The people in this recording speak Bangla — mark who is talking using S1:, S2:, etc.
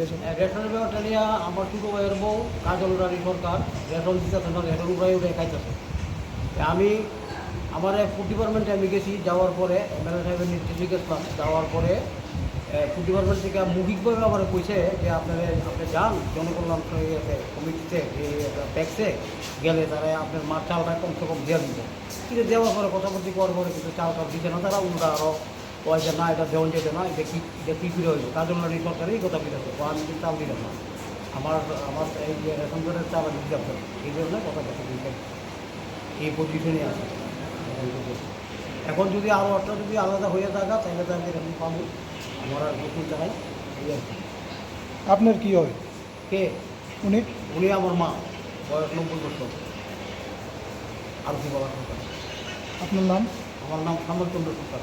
S1: রেশন
S2: রেশনের ব্যাপারটা নিয়ে আমার ছোটো ভাইয়ের বউ কাজল রানী সরকার রেশন না, রেশন আমি আমার ফুড ডিপার্টমেন্টে আমি গেছি, যাওয়ার পরে এমএলএ সাহেবের নির্দেশে গেছিলাম। যাওয়ার পরে ফুড ডিপার্টমেন্ট থেকে মৌখিকভাবে আমার কইছে যে আপনারা আপনি যান, জনকল্যাণ কমিটিতে ট্যাক্সে গেলে তারা আপনার মার চালটা কমসে কম দিয়ে দিবে। কিন্তু দেওয়ার পরে কথা বলতে পরে কিন্তু চালটা দিচ্ছে না, তারা উল্টা আরও ওই যে না এটা দেওয়ান যেতে না এটা কি এটা কী ফিরে হইল কাজল রানী সরকারই এই কথা ফিরে ও আমি কিন্তু চাল দিলাম না। আমার আমার এই যে রেশন কার্ডের চাল আমি দিতে হবে এই জন্য কথা বলতে দিতে এই পজিশনে আছে। এখন যদি আরও একটা যদি আলাদা হয়ে থাকা তাহলে তো আমি এরকম পাবো। আমার আর নতুন চাই এই আর।
S1: আপনার কি হয়?
S2: কে?
S1: উনি?
S2: উনি আমার মা। বয়স নব্বই বছর। আর কি বলার কথা?
S1: আপনার নাম?
S2: আমার নাম শ্যামল চন্দ্র সরকার।